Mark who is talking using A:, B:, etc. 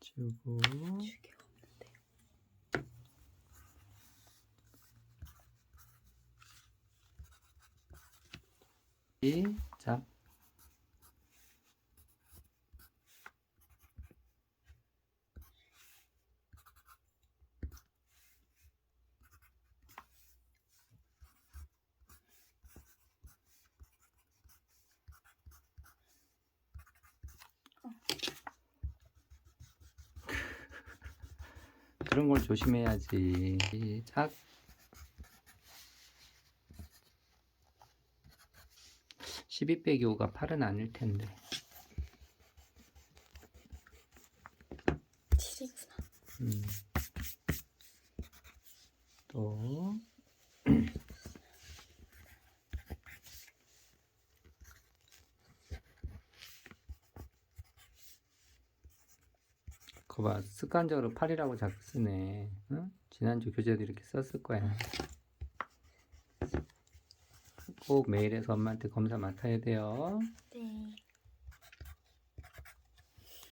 A: 주고
B: 주개가 없는데.
A: 시작. 그런 걸 조심해야지. 시작. 12 빼기 5가 8은 아닐 텐데.
B: 7이구나.
A: 음. 또 거봐 습관적으로 8이라고 자꾸 쓰네 응? 지난주 교재도 이렇게 썼을 거야 꼭 메일해서 엄마한테 검사 맡아야 돼요
B: 네.